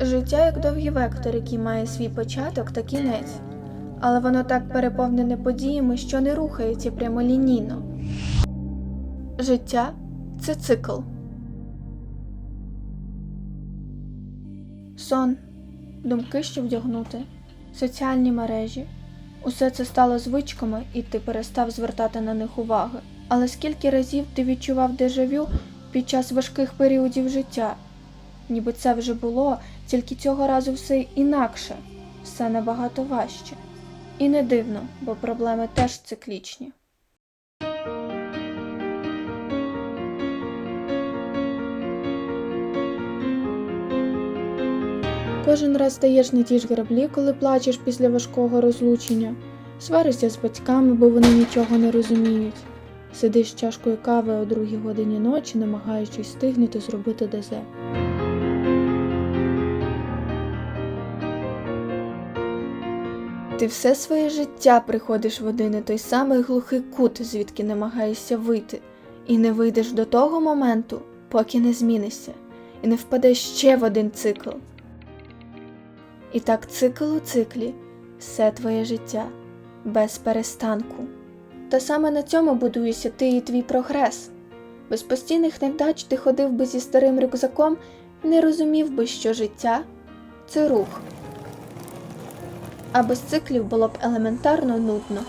Життя як довгий вектор, який має свій початок та кінець, але воно так переповнене подіями, що не рухається прямолінійно. Життя це цикл. Сон, думки, що вдягнути, соціальні мережі. Усе це стало звичками, і ти перестав звертати на них уваги. Але скільки разів ти відчував дежавю під час важких періодів життя? Ніби це вже було, тільки цього разу все інакше, все набагато важче. І не дивно, бо проблеми теж циклічні. Кожен раз стаєш на ті ж граблі, коли плачеш після важкого розлучення, сваришся з батьками, бо вони нічого не розуміють. Сидиш чашкою кави о другій годині ночі, намагаючись встигнути зробити ДЗ. Ти все своє життя приходиш в один і той самий глухий кут, звідки намагаєшся вийти, і не вийдеш до того моменту, поки не змінишся, і не впадеш ще в один цикл. І так цикл у циклі все твоє життя без перестанку. Та саме на цьому будуєшся ти і твій прогрес. Без постійних невдач ти ходив би зі старим рюкзаком не розумів би, що життя це рух. А без циклів було б елементарно нудно.